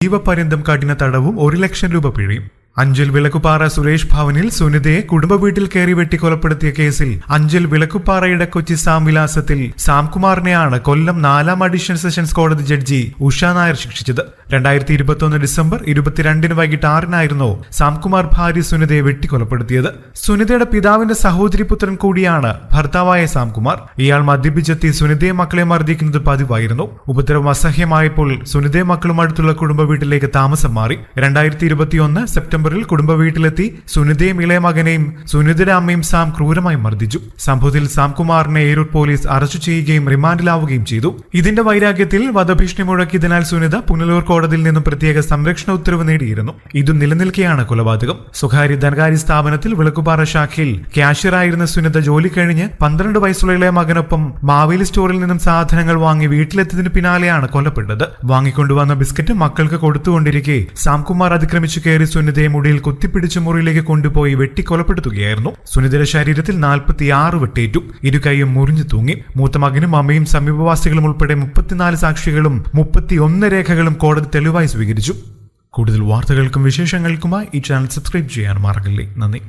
ജീവപര്യന്തം കഠിന തടവും ഒരു ലക്ഷം രൂപ പിഴയും. അഞ്ചൽ വിളക്കുപാറ സുരേഷ് ഭവനിൽ സുനിതയെ കുടുംബ വീട്ടിൽ കയറി വെട്ടി കൊലപ്പെടുത്തിയ കേസിൽ അഞ്ചൽ വിളക്കുപാറയുടെ കൊച്ചി സാം വിലാസത്തിൽ സാംകുമാറിനെയാണ് കൊല്ലം നാലാം അഡീഷണൽ സെഷൻസ് കോടതി ജഡ്ജി ഉഷ നായർ ശിക്ഷിച്ചത്. രണ്ടായിരത്തി ഇരുപത്തിയൊന്ന് ഡിസംബർ ഇരുപത്തിരണ്ടിന് വൈകിട്ട് ആറിനായിരുന്നു സാംകുമാർ ഭാര്യ സുനിതയെ വെട്ടിക്കൊലപ്പെടുത്തിയത്. സുനിതയുടെ പിതാവിന്റെ സഹോദരി പുത്രൻ കൂടിയാണ് ഭർത്താവായ സാംകുമാർ ഇയാൾ മദ്യപിച്ചെത്തി സുനിതയെ മക്കളെ മർദ്ദിക്കുന്നത് പതിവായിരുന്നു. ഉപദ്രവം അസഹ്യമായപ്പോൾ സുനിതയെ മക്കളും അടുത്തുള്ള കുടുംബ വീട്ടിലേക്ക് താമസം മാറി. രണ്ടായിരത്തി ഇരുപത്തിയൊന്ന് സെപ്റ്റംബറിൽ കുടുംബ വീട്ടിലെത്തി സുനിതയും ഇളയ മകനെയും സുനിതയുടെ അമ്മയും സാം ക്രൂരമായി മർദ്ദിച്ചു. സംഭവത്തിൽ സാംകുമാറിനെ ഏരൂർ പോലീസ് അറസ്റ്റ് ചെയ്യുകയും റിമാൻഡിലാവുകയും ചെയ്തു. ഇതിന്റെ വൈരാഗ്യത്തിൽ വധഭീഷണി മുഴക്കിയതിനാൽ സുനിത പുനലൂർ കോടതിയിൽ നിന്നും പ്രത്യേക സംരക്ഷണ ഉത്തരവ് നേടിയിരുന്നു. ഇത് നിലനിൽക്കെയാണ് കൊലപാതകം. സ്വകാര്യ ധനകാര്യ സ്ഥാപനത്തിൽ വിളക്കുപാറ ശാഖയിൽ ക്യാഷ്യറായിരുന്ന സുനിത ജോലി കഴിഞ്ഞ് പന്ത്രണ്ട് വയസ്സുള്ള ഇളയ മകനൊപ്പം മാവേലി സ്റ്റോറിൽ നിന്നും സാധനങ്ങൾ വാങ്ങി വീട്ടിലെത്തിയതിന് പിന്നാലെയാണ് കൊല്ലപ്പെട്ടത്. വാങ്ങിക്കൊണ്ടുവന്ന ബിസ്ക്കറ്റ് മക്കൾക്ക് കൊടുത്തുകൊണ്ടിരിക്കെ സാംകുമാർ അതിക്രമിച്ചു കയറി സുനിതയെ മുടിയിൽ കുത്തിപ്പിടിച്ച് മുറിയിലേക്ക് കൊണ്ടുപോയി വെട്ടി കൊലപ്പെടുത്തുകയായിരുന്നു. സുനിതയുടെ ശരീരത്തിൽ നാൽപ്പത്തിയാറ് വെട്ടേറ്റു. ഇരു കൈയും മുറിഞ്ഞു തൂങ്ങി. മൂത്ത മകനും അമ്മയും സമീപവാസികളും ഉൾപ്പെടെ മുപ്പത്തിനാല് സാക്ഷികളും മുപ്പത്തിയൊന്ന് രേഖകളും കോടതി തെളിവായി സ്വീകരിച്ചു. കൂടുതൽ വാർത്തകൾക്കും വിശേഷങ്ങൾക്കുമായി ഈ ചാനൽ സബ്സ്ക്രൈബ് ചെയ്യാൻ മറക്കല്ലേ. നന്ദി.